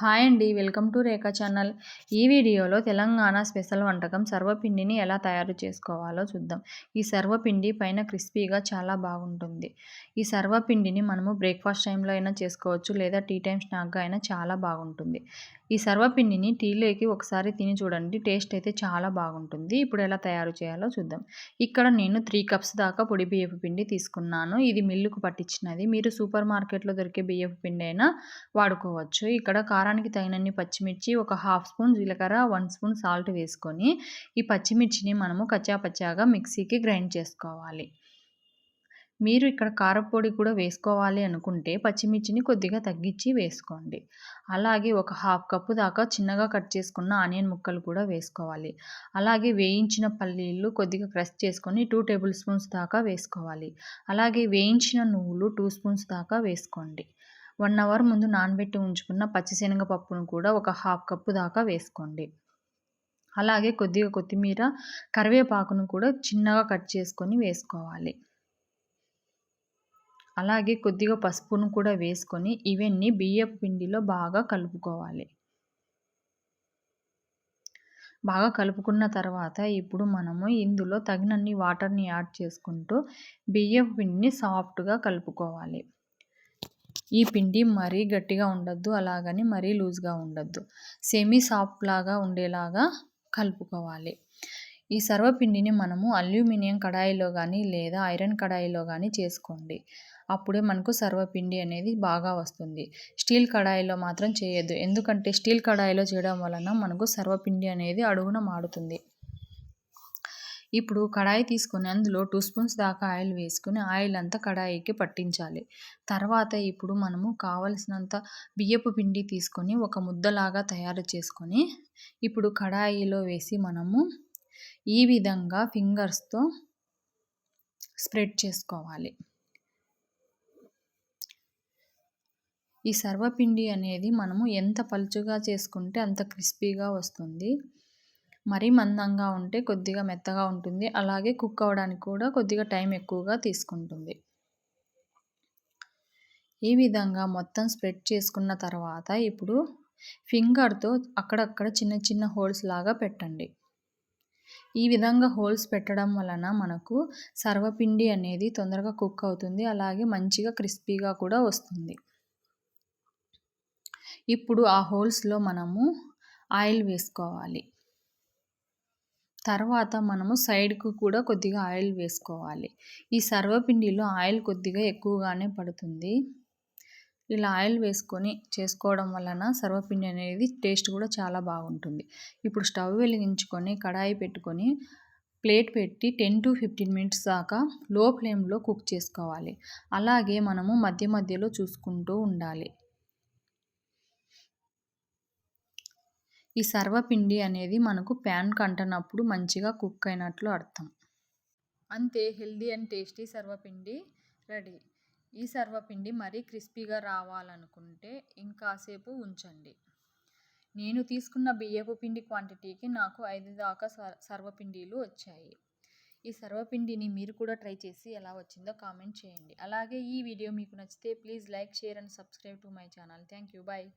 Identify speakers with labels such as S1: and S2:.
S1: Hi అండి welcome to Rekha channel. ఈ వీడియోలో తెలంగాణ స్పెషల్ వంటకం సర్వపిండిని ఎలా తయారు చేసుకోవాలో చూద్దాం. ఈ సర్వపిండి పైన క్రిస్పీగా చాలా బాగుంటుంది. ఈ సర్వపిండిని మనము బ్రేక్ఫాస్ట్ టైంలో అయినా చేసుకోవచ్చు లేదా టీ టైం స్నాక్గా అయినా చాలా బాగుంటుంది. ఈ సర్వపిండిని టీలోకి ఒకసారి తిని చూడండి టేస్ట్ అయితే చాలా బాగుంటుంది. ఇప్పుడు ఎలా తయారు చేయాలో చూద్దాం. ఇక్కడ నేను త్రీ కప్స్ దాకా పొడి బియ్యపు పిండి తీసుకున్నాను. ఇది మిల్లుకు పట్టించినది. మీరు సూపర్ మార్కెట్లో దొరికే బియ్యపు పిండి అయినా వాడుకోవచ్చు. ఇక్కడ కారానికి తగినన్ని పచ్చిమిర్చి ఒక హాఫ్ స్పూన్ జీలకర్ర వన్ స్పూన్ సాల్ట్ వేసుకొని ఈ పచ్చిమిర్చిని మనము కచ్చాపచ్చాగా మిక్సీకి గ్రైండ్ చేసుకోవాలి. మీరు ఇక్కడ కారపొడి కూడా వేసుకోవాలి అనుకుంటే పచ్చిమిర్చిని కొద్దిగా తగ్గించి వేసుకోండి. అలాగే ఒక హాఫ్ కప్పు దాకా చిన్నగా కట్ చేసుకున్న ఆనియన్ ముక్కలు కూడా వేసుకోవాలి. అలాగే వేయించిన పల్లీలు కొద్దిగా క్రష్ చేసుకొని టూ టేబుల్ స్పూన్స్ దాకా వేసుకోవాలి. అలాగే వేయించిన నువ్వులు టూ స్పూన్స్ దాకా వేసుకోండి. వన్ అవర్ ముందు నానబెట్టి ఉంచుకున్న పచ్చిశనగపప్పును కూడా ఒక హాఫ్ కప్పు దాకా వేసుకోండి. అలాగే కొద్దిగా కొత్తిమీర కరివేపాకును కూడా చిన్నగా కట్ చేసుకొని వేసుకోవాలి. అలాగే కొద్దిగా పసుపును కూడా వేసుకొని ఇవన్నీ బియ్యపు పిండిలో బాగా కలుపుకోవాలి. బాగా కలుపుకున్న తర్వాత ఇప్పుడు మనము ఇందులో తగినన్ని వాటర్ని యాడ్ చేసుకుంటూ బియ్యపు పిండిని సాఫ్ట్గా కలుపుకోవాలి. ఈ పిండి మరీ గట్టిగా ఉండద్దు అలాగని మరీ లూజ్గా ఉండద్దు. సెమీ సాఫ్ట్ లాగా ఉండేలాగా కలుపుకోవాలి. ఈ సర్వపిండిని మనము అల్యూమినియం కడాయిలో కానీ లేదా ఐరన్ కడాయిలో కానీ చేసుకోండి. అప్పుడే మనకు సర్వపిండి అనేది బాగా వస్తుంది. స్టీల్ కడాయిలో మాత్రం చేయొద్దు. ఎందుకంటే స్టీల్ కడాయిలో చేయడం వలన మనకు సర్వపిండి అనేది అడుగున మాడుతుంది ఇప్పుడు కడాయి తీసుకొని అందులో టూ స్పూన్స్ దాకా ఆయిల్ వేసుకుని ఆయిల్ అంతా కడాయికి పట్టించాలి. తర్వాత ఇప్పుడు మనము కావలసినంత బియ్యపు పిండి తీసుకొని ఒక ముద్దలాగా తయారు చేసుకొని ఇప్పుడు కడాయిలో వేసి మనము ఈ విధంగా ఫింగర్స్తో స్ప్రెడ్ చేసుకోవాలి. ఈ సర్వపిండి అనేది మనము ఎంత పలుచుగా చేసుకుంటే అంత క్రిస్పీగా వస్తుంది. మరీ మందంగా ఉంటే కొద్దిగా మెత్తగా ఉంటుంది. అలాగే కుక్ అవ్వడానికి కూడా కొద్దిగా టైం ఎక్కువగా తీసుకుంటుంది. ఈ విధంగా మొత్తం స్ప్రెడ్ చేసుకున్న తర్వాత ఇప్పుడు ఫింగర్తో అక్కడక్కడ చిన్న చిన్న హోల్స్ లాగా పెట్టండి. ఈ విధంగా హోల్స్ పెట్టడం వలన మనకు సర్వపిండి అనేది తొందరగా కుక్ అవుతుంది. అలాగే మంచిగా క్రిస్పీగా కూడా వస్తుంది. ఇప్పుడు ఆ హోల్స్లో మనము ఆయిల్ వేసుకోవాలి. తర్వాత మనము సైడ్కు కూడా కొద్దిగా ఆయిల్ వేసుకోవాలి. ఈ సర్వపిండిలో ఆయిల్ కొద్దిగా ఎక్కువగానే పడుతుంది. ఇలా ఆయిల్ వేసుకొని చేసుకోవడం వలన సర్వపిండి అనేది టేస్ట్ కూడా చాలా బాగుంటుంది. ఇప్పుడు స్టవ్ వెలిగించుకొని కడాయి పెట్టుకొని ప్లేట్ పెట్టి టెన్ టు ఫిఫ్టీన్ మినిట్స్ దాకా లో ఫ్లేమ్లో కుక్ చేసుకోవాలి. అలాగే మనము మధ్య మధ్యలో చూసుకుంటూ ఉండాలి. ఈ సర్వపిండి అనేది మనకు ప్యాన్ కంటనప్పుడు మంచిగా కుక్ అయినట్లు అర్థం. అంతే healthy and tasty sarvapindi ready. ఈ సర్వపిండి మరీ క్రిస్పీగా రావాలనుకుంటే ఇంకాసేపు ఉంచండి. నేను తీసుకున్న బియ్యపు పిండి క్వాంటిటీకి నాకు ఐదు దాకా సర్వపిండిలు వచ్చాయి. ఈ సర్వపిండిని మీరు కూడా ట్రై చేసి ఎలా వచ్చిందో కామెంట్ చేయండి. అలాగే ఈ వీడియో మీకు నచ్చితే please like share and subscribe to my channel. Thank you. Bye.